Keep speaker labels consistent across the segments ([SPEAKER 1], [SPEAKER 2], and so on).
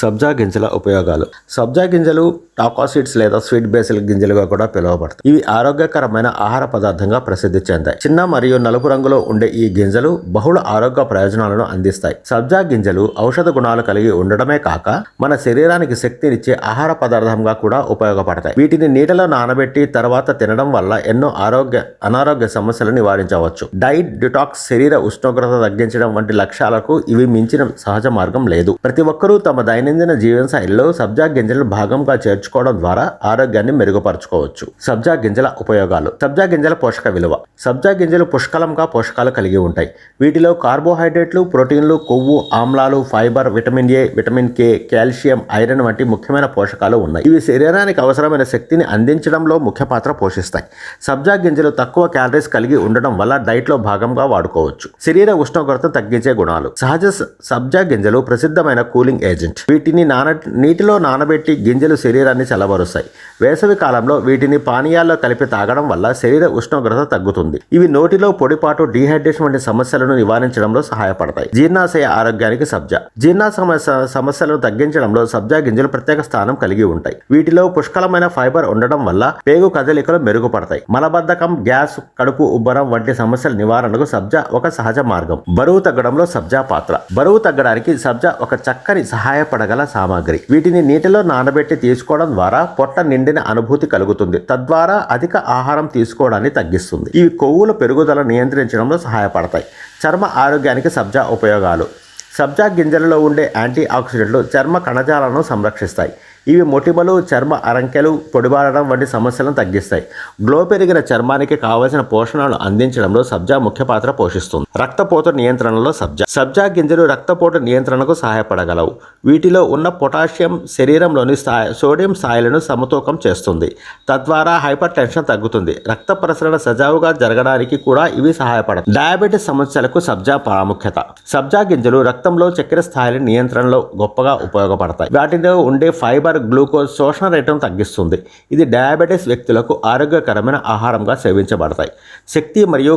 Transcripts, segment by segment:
[SPEAKER 1] సబ్జా గింజల ఉపయోగాలు. సబ్జా గింజలు టాకాసిడ్స్ లేదా స్వీట్ బేసిల్ గింజలుగా కూడా పిలువబడతాయి. ఇవి ఆరోగ్యకరమైన ఆహార పదార్థంగా ప్రసిద్ధి చెందాయి. చిన్న మరియు నలుపు రంగులో ఉండే ఈ గింజలు బహుళ ఆరోగ్య ప్రయోజనాలను అందిస్తాయి. సబ్జా గింజలు ఔషధ గుణాలు కలిగి ఉండడమే కాక మన శరీరానికి శక్తినిచ్చే ఆహార పదార్థంగా కూడా ఉపయోగపడతాయి. వీటిని నీటిలో నానబెట్టి తర్వాత తినడం వల్ల ఎన్నో ఆరోగ్య అనారోగ్య సమస్యలు నివారించవచ్చు. డైట్ డిటాక్స్ శరీర ఉష్ణోగ్రత తగ్గించడం వంటి లక్ష్యాలకు ఇవి మించిన సహజ మార్గం లేదు. ప్రతి ఒక్కరూ తమ దైనందిన జీవనశైలిలో సబ్జా గింజలను భాగంగా చేర్చుకోవడం ద్వారా ఆరోగ్యాన్ని మెరుగుపరచుకోవచ్చు. సబ్జా గింజల ఉపయోగాలు. సబ్జా గింజల పోషక విలువ. సబ్జా గింజలు పుష్కలంగా పోషకాలు కలిగి ఉంటాయి. వీటిలో కార్బోహైడ్రేట్లు ప్రోటీన్లు కొవ్వు ఆమ్లాలు fibre vitamin A vitamin K calcium iron వంటి ముఖ్యమైన పోషకాలు ఉన్నాయి. ఇవి శరీరానికి అవసరమైన శక్తిని అందించడంలో ముఖ్య పాత్ర పోషిస్తాయి. సబ్జా గింజలు తక్కువ క్యాలరీస్ కలిగి ఉండడం వల్ల డైట్లో భాగంగా వాడుకోవచ్చు. శరీర ఉష్ణోగ్రత తగ్గించే గుణాలు. సహజ సబ్జా గింజలు ప్రసిద్ధమైన కూలింగ్ ఏజెంట్. వీటిని నాన నీటిలో నానబెట్టి గింజలు శరీరాన్ని చల్లబరుస్తాయి. వేసవి కాలంలో వీటిని పానీయాల్లో కలిపి తాగడం వల్ల శరీర ఉష్ణోగ్రత తగ్గుతుంది. ఇవి నోటిలో పొడిపాటు డీహైడ్రేషన్ వంటి సమస్యలను నివారించడంలో సహాయపడతాయి. జీర్ణాశయ ఆరోగ్యానికి సబ్జా. జీర్ణ సమస్యలను తగ్గించడంలో సబ్జా గింజలు ప్రత్యేక స్థానం కలిగి ఉంటాయి. వీటిలో పుష్కలమైన ఫైబర్ ఉండడం వల్ల పేగు కదలికలు మెరుగుపడతాయి. మలబద్ధకం గ్యాస్ కడుపు ఉబ్బరం వంటి సమస్యల నివారణకు సబ్జా ఒక సహజ మార్గం. బరువు తగ్గడంలో సబ్జా పాత్ర. బరువు తగ్గడానికి సబ్జా ఒక చక్కని సహాయపడగల సామాగ్రి. వీటిని నీటిలో నానబెట్టి తీసుకోవడం ద్వారా పొట్ట నిండిన అనుభూతి కలుగుతుంది. తద్వారా అధిక ఆహారం తీసుకోవడాన్ని తగ్గిస్తుంది. ఇవి కొవ్వుల పెరుగుదల నియంత్రించడంలో సహాయపడతాయి. చర్మ ఆరోగ్యానికి సబ్జా ఉపయోగాలు. సబ్జా గింజలలో ఉండే యాంటీ ఆక్సిడెంట్లు చర్మ కణజాలను సంరక్షిస్తాయి. ఇవి మొటిమలు చర్మ అరంకెలు పొడిబారడం వంటి సమస్యలను తగ్గిస్తాయి. గ్లో పెరిగిన చర్మానికి కావలసిన పోషణలు అందించడంలో సబ్జా ముఖ్య పాత్ర పోషిస్తుంది. రక్తపోటు నియంత్రణలో సబ్జా. సబ్జా గింజలు రక్తపోటు నియంత్రణకు సహాయపడగలవు. వీటిలో ఉన్న పొటాషియం శరీరంలోని స్థాయి సోడియం స్థాయిలను సమతూకం చేస్తుంది. తద్వారా హైపర్ టెన్షన్ తగ్గుతుంది. రక్త ప్రసరణ సజావుగా జరగడానికి కూడా ఇవి సహాయపడతాయి. డయాబెటిస్ సమస్యలకు సబ్జా ప్రాముఖ్యత. సబ్జా గింజలు రక్తంలో చక్కెర స్థాయిల నియంత్రణలో గొప్పగా ఉపయోగపడతాయి. వాటిలో ఉండే ఫైబర్ గ్లూకోజ్ శోషణ రేటును తగ్గిస్తుంది. ఇది డయాబెటిస్ వ్యక్తులకు ఆరోగ్యకరమైన ఆహారంగా సేవించబడతాయి. శక్తి మరియు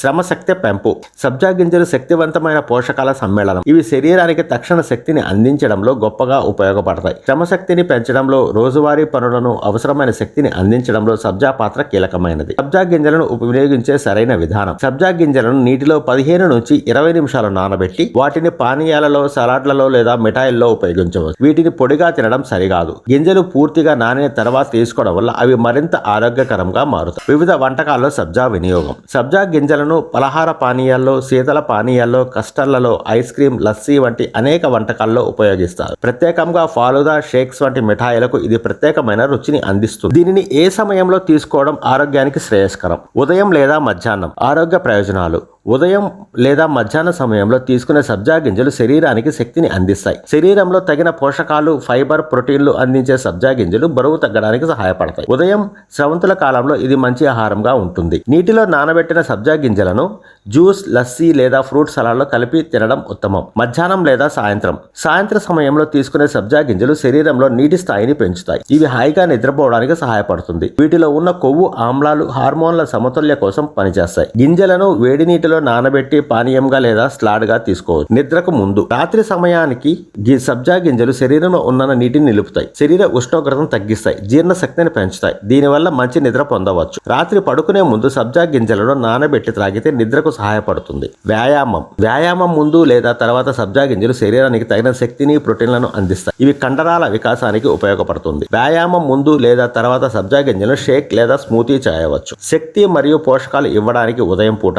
[SPEAKER 1] శ్రమశక్తి పెంపు సబ్జా గింజలు శక్తివంతమైన పోషకాల సమ్మేళనం ఇవి శరీరానికి తక్షణ శక్తిని అందించడంలో గొప్పగా ఉపయోగపడతాయి. శ్రమశక్తిని పెంచడంలో రోజువారీ పనులను అవసరమైన శక్తిని అందించడంలో సబ్జా పాత్ర కీలకమైనది. సబ్జా గింజలను ఉపయోగించే సరైన విధానం సబ్జా గింజలను నీటిలో పదిహేను నుంచి ఇరవై నిమిషాలు నానబెట్టి వాటిని పానీయాలలో సలాడ్లలో లేదా మిఠాయిల్లో ఉపయోగించవచ్చు. వీటిని పొడిగా తినడం సరికాదు. గింజలు పూర్తిగా నానిన తర్వాత తీసుకోవడం వల్ల అవి మరింత ఆరోగ్యకరంగా మారుతాయి. వివిధ వంటకాల్లో సబ్జా వినియోగం. సబ్జా గింజలను పలహార పానీయాల్లో శీతల పానీయాల్లో కస్టర్లలో ఐస్ క్రీమ్ లస్సీ వంటి అనేక వంటకాల్లో ఉపయోగిస్తారు. ప్రత్యేకంగా ఫాలుదా షేక్స్ వంటి మిఠాయిలకు ఇది ప్రత్యేకమైన రుచిని అందిస్తుంది. దీనిని ఏ సమయంలో తీసుకోవడం ఆరోగ్యానికి శ్రేయస్కరం? ఉదయం లేదా మధ్యాహ్నం? ఆరోగ్య ప్రయోజనాలు. ఉదయం లేదా మధ్యాహ్న సమయంలో తీసుకునే సబ్జా గింజలు శరీరానికి శక్తిని అందిస్తాయి. శరీరంలో తగిన పోషకాలు ఫైబర్ ప్రోటీన్లు అందించే సబ్జా గింజలు బరువు తగ్గడానికి సహాయపడతాయి. ఉదయం స్రవంతుల కాలంలో ఇది మంచి ఆహారంగా ఉంటుంది. నీటిలో నానబెట్టిన సబ్జా గింజలను జ్యూస్ లస్సీ లేదా ఫ్రూట్ సలాడ్లో కలిపి తినడం ఉత్తమం. మధ్యాహ్నం లేదా సాయంత్రం. సాయంత్ర సమయంలో తీసుకునే సబ్జా గింజలు శరీరంలో నీటి స్థాయిని పెంచుతాయి. ఇవి హాయిగా నిద్రపోవడానికి సహాయపడుతుంది. వీటిలో ఉన్న కొవ్వు ఆమ్లాలు హార్మోన్ల సమతుల్య కోసం పనిచేస్తాయి. గింజలను వేడి నీటిలో నానబెట్టి పానీయంగా లేదా స్లాడ్గా తీసుకోవచ్చు. నిద్రకు ముందు. రాత్రి సమయానికి గీ సబ్జా గింజలు శరీరంలో ఉన్న నీటిని నిలుపుతాయి. శరీర ఉష్ణోగ్రతను తగ్గిస్తాయి. జీర్ణ శక్తిని పెంచుతాయి. దీనివల్ల మంచి నిద్ర పొందవచ్చు. రాత్రి పడుకునే ముందు సబ్జా గింజలను నానబెట్టి త్రాగితే నిద్రకు సహాయపడుతుంది. వ్యాయామం. వ్యాయామం ముందు లేదా తర్వాత సబ్జా గింజలు శరీరానికి తగిన శక్తిని ప్రోటీన్లను అందిస్తాయి. ఇవి కండరాల వికాసానికి ఉపయోగపడుతుంది. వ్యాయామం ముందు లేదా తర్వాత సబ్జా గింజలను షేక్ లేదా స్మూతీ చేయవచ్చు. శక్తి మరియు పోషకాలు ఇవ్వడానికి ఉదయం పూట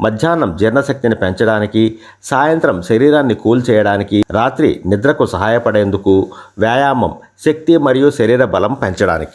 [SPEAKER 1] మధ్యాహ్నం జీర్ణశక్తిని పెంచడానికి సాయంత్రం శరీరాన్ని కూల్ చేయడానికి రాత్రి నిద్రకు సహాయపడేందుకు వ్యాయామం శక్తి మరియు శరీర బలం పెంచడానికి.